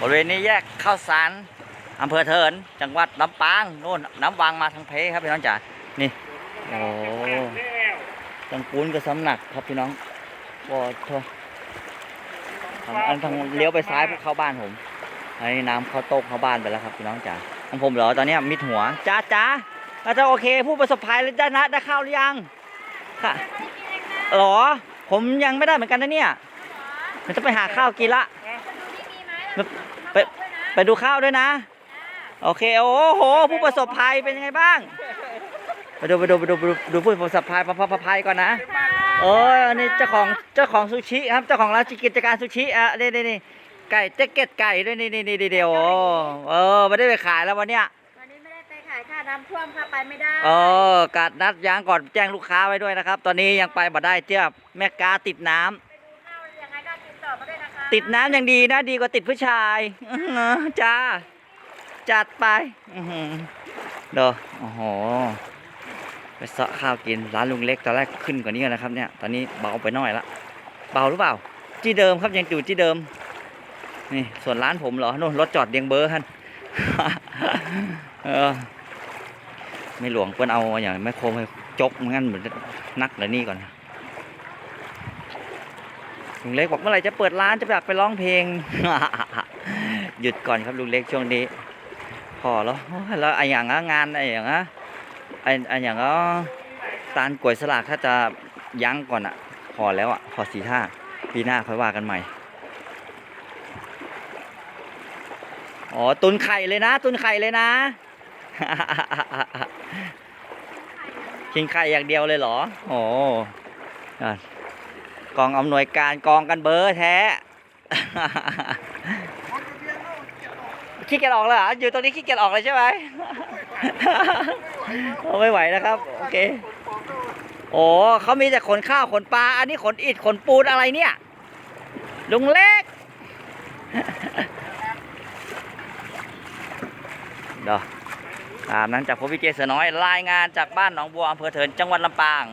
บริเวณนี้แยกข้าวสารอำเภอเทิน จังหวัดลำปางโน่นน้ำวางมาทางเพครับพี่น้องจ๋านี่โอ้ตังปูนกับสำหนักครับพี่น้องบอททางอันทางเลี้ยวไปซ้ายเพื่อเข้าบ้านผมอันนี้น้ำเข้าโต๊ะเข้าบ้านไปแล้วครับพี่น้องจ๋าของผมเหรอตอนนี้มิดหัวจ้าจ้าเราจะโอเค ผู้ประสบภัยแล้วได้นะได้ข้าวหรือยังค่ะหรอ ผมยังไม่ได้เหมือนกันนะเนี่ยมันจะไปหาข้าวกินละ ไปไปดูข้าวด้วยนะ โอเค โอ้โห ผู้ประสบภัยเป็นยังไงบ้าง ไปดูไปดูไปดูไปดูดูผู้ประสบภัยประประภัยก่อนนะเอออันนี้เจ้าของเจ้าของซูชิครับ เจ้าของร้านกิจการซูชิอะนี่นี่นี่ไก่เจ๊กเก็ตไก่ด้วยนี่นี่นี่เดียวโอ้เออไม่ได้ไปขายแล้ววันเนี้ยวันนี้ไม่ได้ไปขายค่าน้ำท่วมค่ะไปไม่ได้เออกัดนัดยางก่อนแจ้งลูกค้าไว้ด้วยนะครับ ตอนนี้ยังไปบ่ได้เจ้าแม่กาติดน้ำไปดูข้า ติดน้ำยังดีนะ ดีกว่าติดผู้ชายจ้า จัดไปเด้อโอ้โหไปเสาะข้าวกินร้านลุงเล็กตอนแรกขึ้นกว่านี้นะครับเนี่ย ตอนนี้เบาไปหน่อยละเบาหรือเปล่าที่เดิมครับยังอยู่ที่เดิม นี่ส่วนร้านผมเหรอนู่นรถจอดเรียงเบอร์ฮันเออไม่หลวงเปิ้นเอาอย่างแม่โครให้จกงั้นเหมือนนักเลยนี่ก่อน ลุงเล็กบอกเมื่อไหร่จะเปิดร้านจะแบบไปร้องเพลง หยุดก่อนครับลุงเล็กช่วงนี้ พอแล้วแล้วไอ้อย่างงานไอ้อย่างไอ้ไอ้อย่างก็ตานกล้วยสลากถ้าจะยั้งก่อนอะพอแล้วอะพอสี่ห้าปีหน้าค่อยว่ากันใหม่อ๋อตุนไข่เลยนะ ตุนไข่เลยนะ กินไข่อย่างเดียวเลยเหรอ โอ้อะ กองอำนวยการกองกันเบอร์แท้ขี้เกียจออกเลยเหรออยู่ตรงนี้ขี้เกียจออกเลยใช่ไหมไม่ไหวนะครับ โอเค โอ้เขามีแต่ขนข้าวขนปลา อันนี้ขนอิฐขนปูนอะไรเนี่ย ลุงเล็กเดี๋ยวตามนั้นจากผมวิเจเสือน้อย รายงานจากบ้านหนองบัวอำเภอเถินจังหวัดลำปาง